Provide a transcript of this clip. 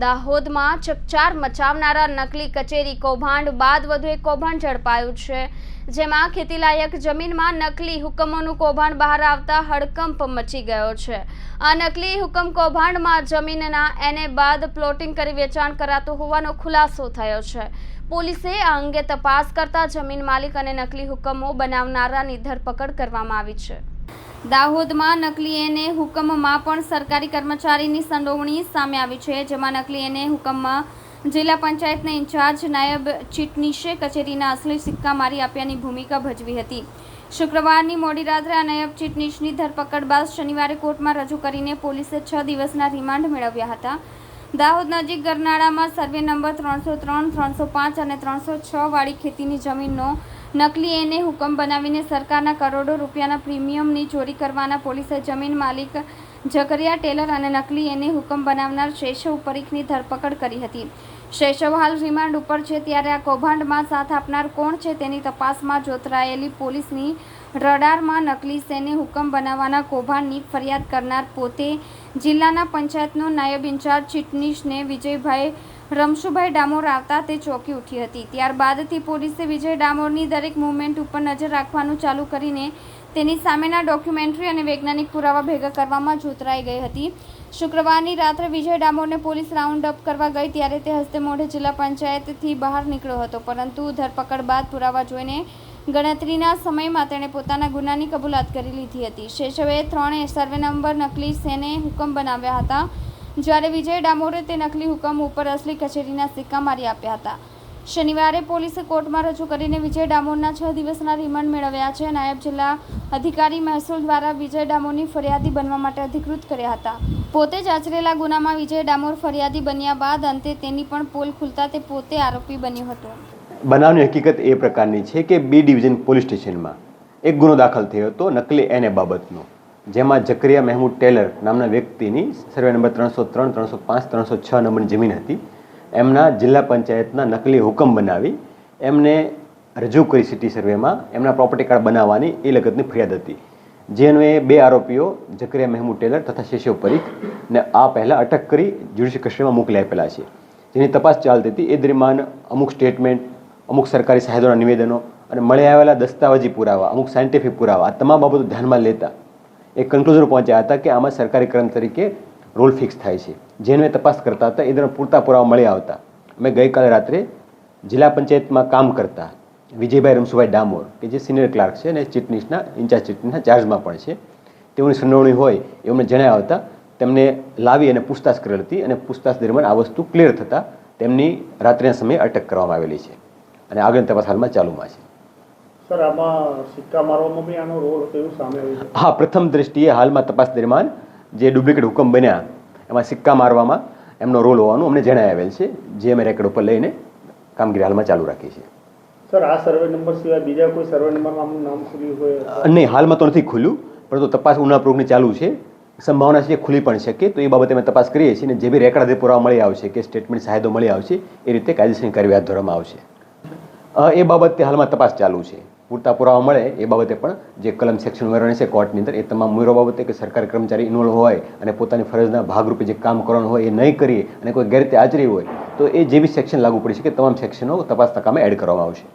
દાહોદમાં ચકચાર મચાવનારા નકલી કચેરી કૌભાંડ બાદ વધુ એક કૌભાંડ ઝડપાયું છે, જેમાં ખેતીલાયક જમીનમાં નકલી હુકમોનું કૌભાંડ બહાર આવતા હડકંપ મચી ગયો છે. આ નકલી હુકમ કૌભાંડમાં જમીનના એને બાદ પ્લોટિંગ કરી વેચાણ કરાતું હોવાનો ખુલાસો થયો છે. પોલીસે આ અંગે તપાસ કરતા જમીન માલિક અને નકલી હુકમો બનાવનારાની ધરપકડ કરવામાં આવી છે. દાહોદમાં નકલી એને હુકમમાં પણ સરકારી કર્મચારીની સંડોવણી સામે આવી છે, જેમાં નકલી એને હુકમમાં જિલ્લા પંચાયતના ઇન્ચાર્જ નાયબ ચીટનીશે કચેરીના અસલી સિક્કા મારી આપ્યાની ભૂમિકા ભજવી હતી. શુક્રવારની મોડી રાત્રે આ નાયબ ચીટનીશની ધરપકડ બાદ શનિવારે કોર્ટમાં રજૂ કરીને પોલીસે છ દિવસના રિમાન્ડ મેળવ્યા હતા. દાહોદ નજીક ગરનાળામાં સર્વે નંબર ત્રણસો ત્રણ, ત્રણસો પાંચ અને ત્રણસો છ વાળી ખેતીની જમીનનો નકલી એને હુકમ બનાવીને સરકારના કરોડો રૂપિયાના પ્રીમિયમની ચોરી કરવાના પોલીસે જમીન માલિક ઝકરિયા ટેલર અને નકલી એને હુકમ બનાવનાર શેષવ પરીખની ધરપકડ કરી હતી. શેષવ હાલ રિમાન્ડ ઉપર છે ત્યારે આ કૌભાંડમાં સાથ આપનાર કોણ છે તેની તપાસમાં જોતરાયેલી પોલીસની રડારમાં નકલી સેને હુકમ બનાવવાના કૌભાંડની ફરિયાદ કરનાર પોતે જિલ્લાના પંચાયતનો નાયબ ઇન્ચાર્જ ચીટનીશને વિજયભાઈ રમશુભાઈ ડામોર આવતા તે ચોંકી ઉઠી હતી. ત્યારબાદથી પોલીસે વિજય ડામોરની દરેક મૂવમેન્ટ ઉપર નજર રાખવાનું ચાલુ કરીને તેની સામેના ડોક્યુમેન્ટરી અને વૈજ્ઞાનિક પુરાવા ભેગા કરવામાં જોતરાઈ ગઈ હતી. શુક્રવારની રાત્રે વિજય ડામોરને પોલીસ રાઉન્ડ અપ કરવા ગઈ ત્યારે તે હસ્તે મોઢે જિલ્લા પંચાયતથી બહાર નીકળ્યો હતો. પરંતુ ધરપકડ બાદ પુરાવા જોઈને ગણતરીના સમયમાં તેણે પોતાના ગુનાની કબૂલાત કરી લીધી હતી. શેષવે ત્રણે સર્વે નંબર નકલી સેને હુકમ બનાવ્યા હતા. જ્યારે વિજય ડામોરે તે નકલી હુકમ ઉપર અસલી કચેરીના સિક્કા મારી આપ્યા હતા. શનિવારે પોલીસે કોર્ટમાં રજૂ કરીને વિજય ડામોરના છ દિવસના રિમાન્ડ મેળવ્યા છે. નાયબ જિલ્લા અધિકારી મહેસૂલ દ્વારા વિજય ડામોરની ફરિયાદી બનવા માટે અધિકૃત કર્યા હતા. પોતે જ આચરેલા ગુનામાં વિજય ડામોર ફરિયાદી બન્યા બાદ અંતે તેની પણ પોલ ખુલતા તે પોતે આરોપી બન્યો હતો. બનાવની હકીકત એ પ્રકારની છે કે બી ડિવિઝન પોલીસ સ્ટેશનમાં એક ગુનો દાખલ થયો હતો નકલી એને બાબતનો. જેમાં જકરિયા મહેમૂદ ટેલર નામના વ્યક્તિની સર્વે નંબર ત્રણસો ત્રણ, ત્રણસો પાંચ, ત્રણસો છ નંબરની જમીન હતી. એમના જિલ્લા પંચાયતના નકલી હુકમ બનાવી એમને રજૂ કરી સિટી સર્વેમાં એમના પ્રોપર્ટી કાર્ડ બનાવવાની એ લગતની ફરિયાદ હતી. જેને બે આરોપીઓ, જકરિયા મહેમૂદ ટેલર તથા શેષવ પરીખ, ને આ પહેલાં અટક કરી જ્યુડિશિયલ કસ્ટડીમાં મોકલી આપેલા છે. જેની તપાસ ચાલતી હતી એ દરમિયાન અમુક સ્ટેટમેન્ટ, અમુક સરકારી સાહેબોના નિવેદનો અને મળી આવેલા દસ્તાવેજી પુરાવા, અમુક સાયન્ટિફિક પુરાવા આ તમામ બાબતો ધ્યાનમાં લેતા એ કન્ક્લુઝન પહોંચ્યા હતા કે આમાં સરકારી કર્મ તરીકે રોલ ફિક્સ થાય છે. જેને તપાસ કરતા હતા, એ દરમિયાન પૂરતા પુરાવા મળ્યા આવતા. અમે ગઈકાલે રાત્રે જિલ્લા પંચાયતમાં કામ કરતા વિજયભાઈ રમસુભાઈ ડામોર, કે જે સિનિયર ક્લાર્ક છે અને ચીટનીસના ઇન્ચાર્જ ચીટનીસના ચાર્જમાં પણ છે. તેઓની સંડોવણી હોય એ અમને જણાવ્યા હતા. તેમને લાવી અને પૂછતાછ કરેલ હતી અને પૂછતાછ દરમિયાન આ વસ્તુ ક્લિયર થતાં તેમની રાત્રિના સમયે અટક કરવામાં આવેલી છે. અને આગળની તપાસ હાલમાં ચાલુમાં છે. સર આમાં સિક્કા મારવામાં બી આનો રોલ હતો એવું સામે આવ્યું હા પ્રથમ દ્રષ્ટિએ હાલમાં તપાસ દરમિયાન જે ડુપ્લિકેટ હુકમ બન્યા એમાં સિક્કા મારવામાં એમનો રોલ હોવાનું અમને જણાય આવેલ છે જે અમે રેકર્ડ ઉપર લઈને કામગીરી હાલમાં ચાલુ રાખી છે. સર આ સર્વે નંબર સિવાય બીજા કોઈ સર્વે નંબરમાં નામ ખુલ્યું હોય? નહીં હાલમાં તો નથી ખુલ્યું પરંતુ તપાસ ઉનાપ્રોગની ચાલુ છે. સંભાવના છે ખુલી પણ શકે તો એ બાબતે અમે તપાસ કરીએ છીએ અને જે બી રેકર્ડ પુરાવા મળી આવશે કે સ્ટેટમેન્ટ સાહેદો મળી આવશે એ રીતે કાયદેસરની કાર્યવાહી હાથ ધરવામાં આવશે. એ બાબતે હાલમાં તપાસ ચાલુ છે. પૂરતા પુરાવા મળે એ બાબતે પણ જે કલમ સેક્શન ઉમેરવાની છે કોર્ટની અંદર એ તમામ ઉમેરો બાબતે કે સરકારી કર્મચારી ઇન્વોલ્વ હોય અને પોતાની ફરજના ભાગરૂપે જે કામ કરવાનું હોય એ નહીં કરીએ અને કોઈ ગેરરીતે હાજરી હોય તો એ જે બી સેક્શન લાગુ પડી શકે તમામ સેક્શનો તપાસના કામે એડ કરવામાં આવશે.